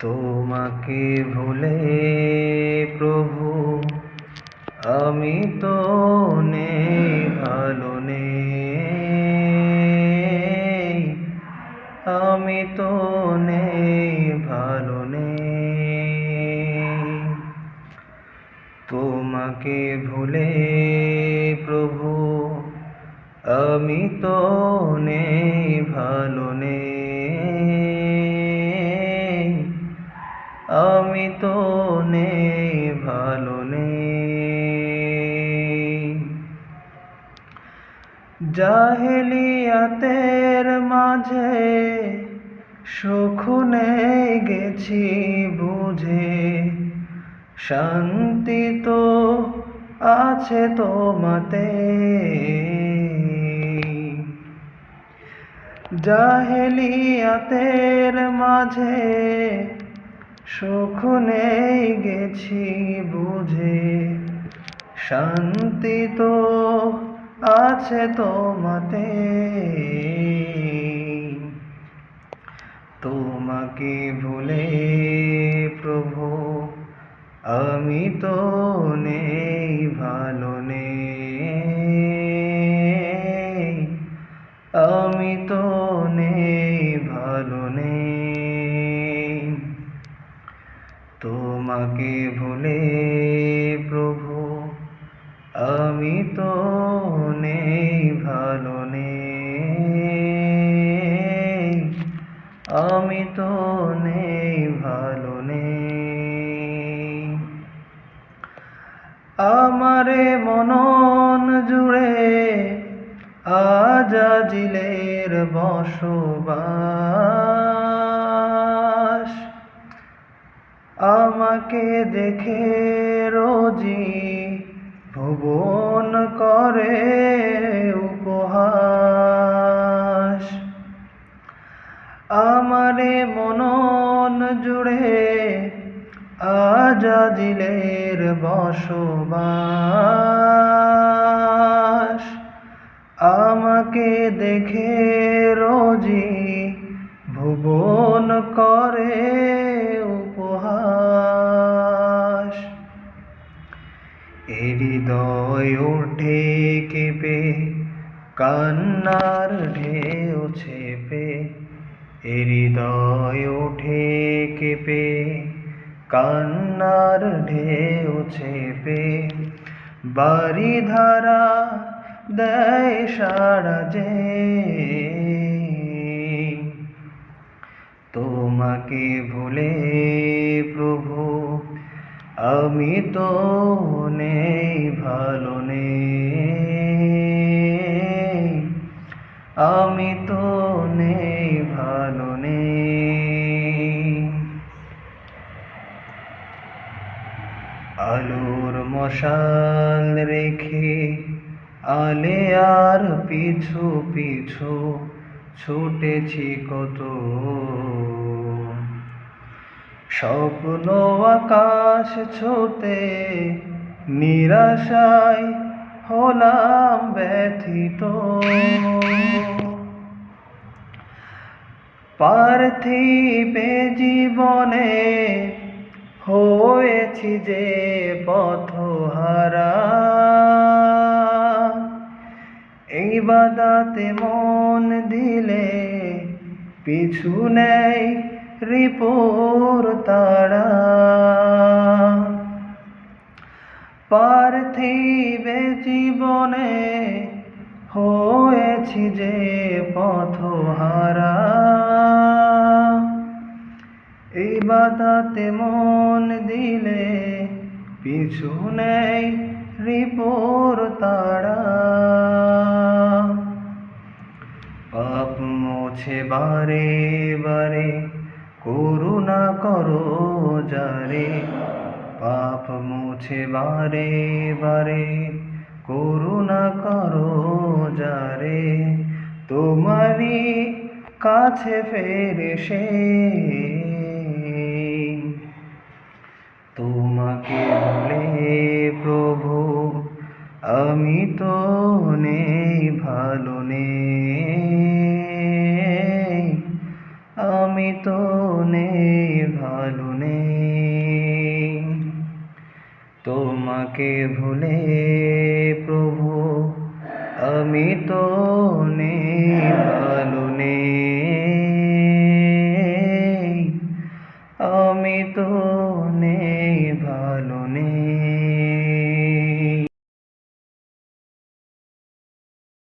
তোমাকে ভুলে প্রভু, আমি তো নেই ভালো নেই। আমি তো নেই ভালো নেই। তোমাকে ভুলে প্রভু, আমি তো নেই ভালো নেই। আমি তো নেই, ভালো নেই। জাহেলিয়াতের মাঝে সুখ নেই গেছি বুঝে। শান্তি তো আছে তোমাতে। জাহেলিয়াতের মাঝে সুখ নেই গেছি বুঝে। শান্তি তো আছে তোমাতে। তোমাকে ভুলে প্রভু, আমি তো নেই ভালো নেই। তোমাকে ভুলে প্রভু, আমি তো নেই, ভালো নেই। আমি তো নেই, ভালো নেই। আমারে মনন জুড়ে আজাজিলের বসবাস। আমাকে দেখে রোজি ভুবন করে উপহাস। আমারে মনন জুড়ে আজাদিলের বসবাস। আমাকে দেখে রোজি ভুবন করে উপহাস। হৃদয় ওঠে কেঁপে, কান্নার ঢেউ ছেপে। হৃদয় ওঠে কেঁপে, কান্নার ঢেউ ছেপে। বাড়ি ধারা দেয় সারা যে তোমাকে ভুলে প্রভু, আমি তো নেই, ভালো নেই। আমি তো নেই, ভালো নেই। আলোর মশাল রেখে আলে আর পিছু পিছু ছুটেছি কত। স্বপ্ন আকাশ ছোতে নিরাশায় হলাম ব্যথিত। পার্থিবে জীবনে হয়েছি যে পথহারা। এই বাদাতে মন দিলে পিছু নেই রিপোর তারা। পার্থিবে জীবনে হয়েছি যে পথহারা। এই বাদাতে মন দিলে পিছু নেই রিপোর তারা। মোছে বারে বারে। করুণা করো যারে, পাপ মুছে বারে বারে। করুণা করো যারে, তোমারই কাছে ফেরে সে। তোমাকে বলে, প্রভু, আমি তো নেই, ভালো নেই। তো নেই ভালো তোমাকে ভুলে প্রভু আমি তো নেই ভালো নেই। আমি তো